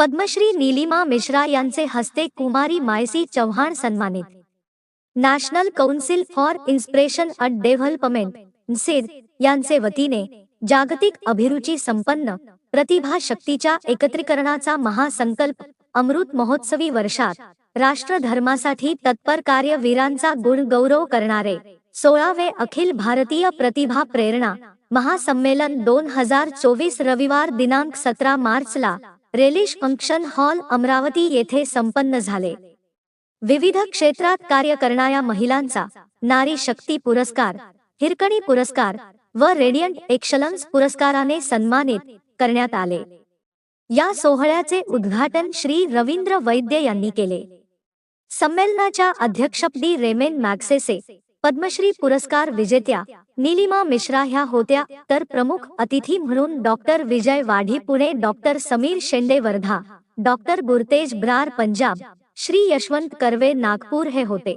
पद्मश्री नीलिमा मिश्रा यांचे हस्ते कुमारी मायसी चव्हाण सन्मानित. National council for inspiration and development सेद यांचे वतीने जागतिक अभिरुची संपन्न प्रतिभा शक्तीच्या एकत्रीकरणाचा महासंकल्प अमृत महोत्सवी वर्षात राष्ट्रधर्मासाठी तत्पर कार्यवीरांचा गुण गौरव करणारे सोळावे अखिल भारतीय प्रतिभा प्रेरणा महासंमेलन दोन हजार चोवीस रविवार दिनांक सतरा मार्चला रेलिश फंक्शन हॉल अमरावती येथे संपन्न झाले. विविध क्षेत्रात कार्य करणाऱ्या महिलांचा नारी शक्ती पुरस्कार हिरकणी पुरस्कार व रेडियंट एक्सलन्स पुरस्काराने सन्मानित करण्यात आले. या सोहळ्याचे उद्घाटन श्री रवींद्र वैद्य यांनी केले. संमेलनाच्या अध्यक्षपदी रेमेन मॅक्सेसे पद्मश्री पुरस्कार विजेत्या निलिमा मिश्रा ह्या होत्या तर प्रमुख अतिथी म्हणून डॉक्टर विजय वाढी पुणे डॉक्टर समीर शेंडे वर्धा डॉक्टर गुरतेज ब्रार पंजाब श्री यशवंत कर्वे नागपूर हे होते.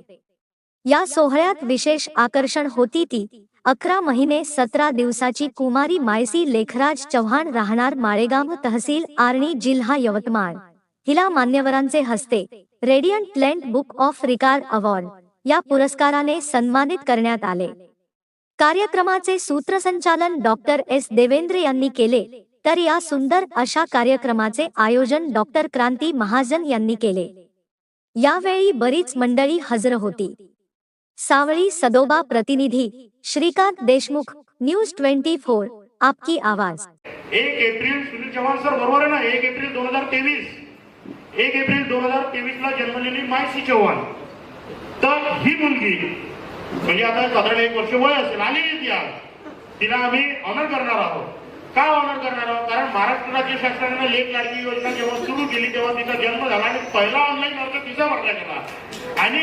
या सोहळ्यात विशेष आकर्षण होती ती. अकरा महिने सतरा दिवसाची कुमारी मायसी लेखराज चव्हाण राहणार माळेगाव तहसील आर्णी जिल्हा यवतमाळ. हिला मान्यवरांचे हस्ते radiant land book of record award या पुरस्काराने सन्मानित करण्यात आले. कार्यक्रमाचे सूत्रसंचालन डॉक्टर एस. देवेंद्र यांनी केले. तर या सुंदर अशा कार्यक्रमाचे आयोजन डॉक्टर क्रांती महाजन यांनी केले. यावेळी बरीच मंडळी हजर होती. सावळी सदोबा प्रतिनिधी Shrikant Deshmukh news twenty four आपकी आवाज. एक एप्रिल सुनील चव्हाण सर बरोबर आहे ना? एक एप्रिल दोन हजार तेवीस. एक एप्रिल दोन हजार तेवीस ला जन्मलेली मायसी चव्हाण. तर ही मुलगी म्हणजे आता साधारण एक वर्ष वय असेल आलेली ती आज. तिला आम्ही ऑनर करणार आहोत. का ऑनर करणार आहोत? कारण महाराष्ट्र राज्य शासनाने लेख लाडकी योजना जेव्हा सुरू केली तेव्हा तिचा जन्म झाला आणि पहिला ऑनलाईन अर्ज तिचा भरला गेला आणि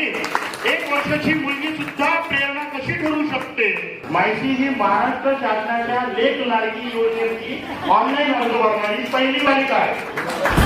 एक वर्षाची मुलगी सुद्धा प्रेरणा कशी ठरू शकते? माहिती ही महाराष्ट्र शासनाच्या लेख लाडकी योजनेची ऑनलाईन अर्ज भरणारी पहिली बालिका आहे.